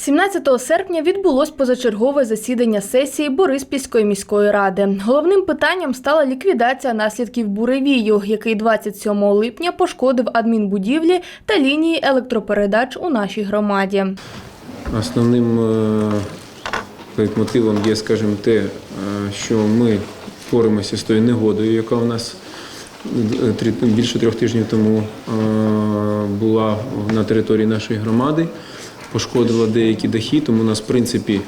17 серпня відбулось позачергове засідання сесії Бориспільської міської ради. Головним питанням стала ліквідація наслідків буревію, який 27 липня пошкодив адмінбудівлі та лінії електропередач у нашій громаді. Основним е, лейтмотивом є, скажімо, те, е, що ми боремося з тою негодою, яка у нас е, більше трьох тижнів тому була на території нашої громади, пошкодила деякі дахи, тому у нас, в принципі,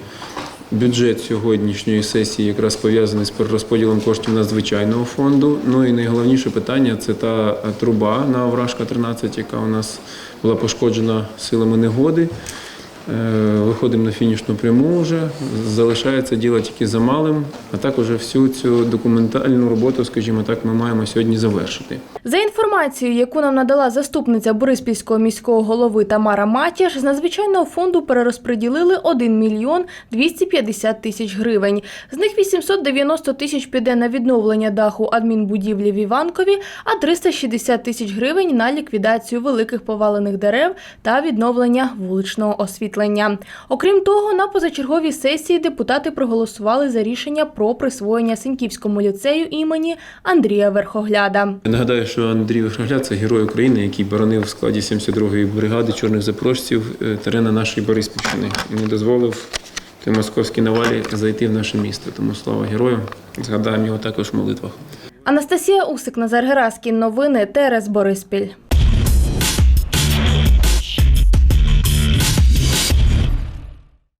бюджет сьогоднішньої сесії якраз пов'язаний з перерозподілом коштів надзвичайного фонду. Ну і найголовніше питання це та труба на Овражка 13, яка у нас була пошкоджена силами негоди. Е, Виходимо на фінішну пряму вже. Залишається діло тільки за малим, а також всю цю документальну роботу, скажімо так, ми маємо сьогодні завершити. За інформацією, яку нам надала заступниця Бориспільського міського голови Тамара Матіш, з надзвичайного фонду перерозподілили 1 мільйон 250 тисяч гривень. З них 890 тисяч піде на відновлення даху адмінбудівлі в Іванкові, а 360 тисяч гривень на ліквідацію великих повалених дерев та відновлення вуличного освітлення. Окрім того, на позачерговій сесії депутати проголосували за рішення про присвоєння Синьківському ліцею імені Андрія Верхогляда. Я Нагадаю, що Андрій Верхогляд – це герой України, який боронив в складі 72-ї бригади чорних запорожців е, терена нашої Бориспільщини не дозволив той московській навалі зайти в наше місто. Тому слава герою. Згадаємо його також в молитвах. Анастасія Усик, Назар Гераскін. Новини ТРС Бориспіль.